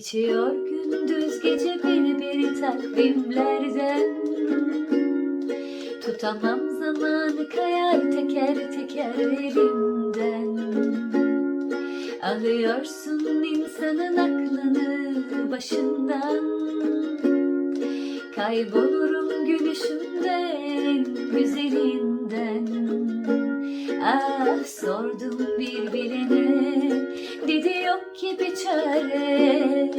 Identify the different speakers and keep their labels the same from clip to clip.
Speaker 1: Geçiyor gündüz gece bir bir takvimlerden Tutamam zamanı kayar teker teker elimden. Alıyorsun insanın aklını başından. Kaybolurum gülüşünde en güzelinden. Ah sordum birbirine Dedi yok ki bir çare.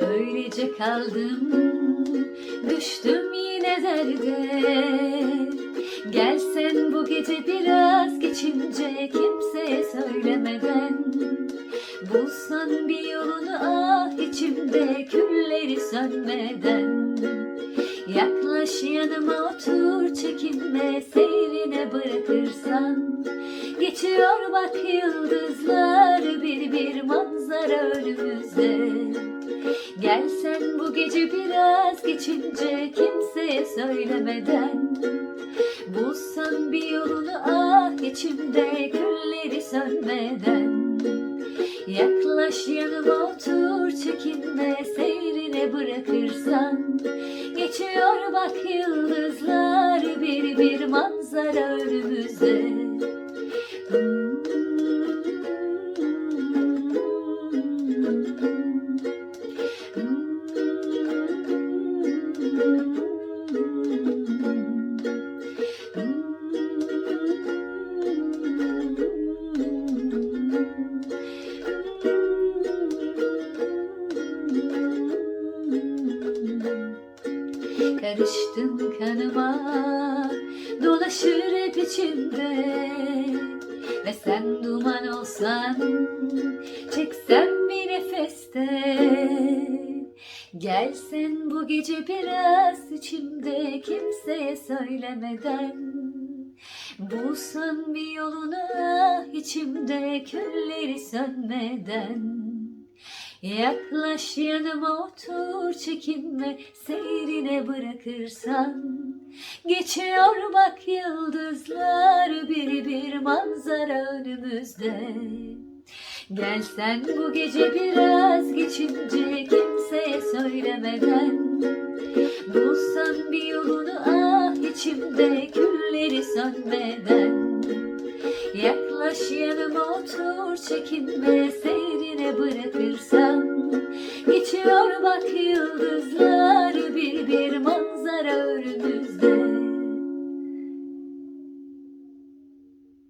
Speaker 1: Öylece kaldım Düştüm yine derde. Gelsen bu gece biraz geçince Kimseye söylemeden Bulsan bir yolunu ah içimde Külleri sönmeden. Yaklaş yanıma otur çekinme Seyrine bırakırsan. Geçiyor bak yıldızlar Bir bir manzara önümüzde gece biraz geçince Kimseye söylemeden Bulsan bir yolunu ah içimde Külleri sönmeden. Yaklaş yanıma otur çekinme Seyrine bırakırsan. Geçiyor bak yıldızlar Bir bir manzara önümüzde Karıştın kanıma Dolaşır hep içimde. Ve sen duman olsan Çeksem Gelsen bu gece biraz içimde Kimseye söylemeden. Bulsan bir yolunu ah içimde Külleri sönmeden. Yaklaş yanıma otur çekinme Seyrine bırakırsan. Geçiyor bak yıldızlar Bir bir manzara önümüzde. Gelsen bu gece biraz geçince içimde Külleri sönmeden? Yaklaş yanıma otur çekinme Seyrine bırakırsan. Geçiyor bak yıldızlar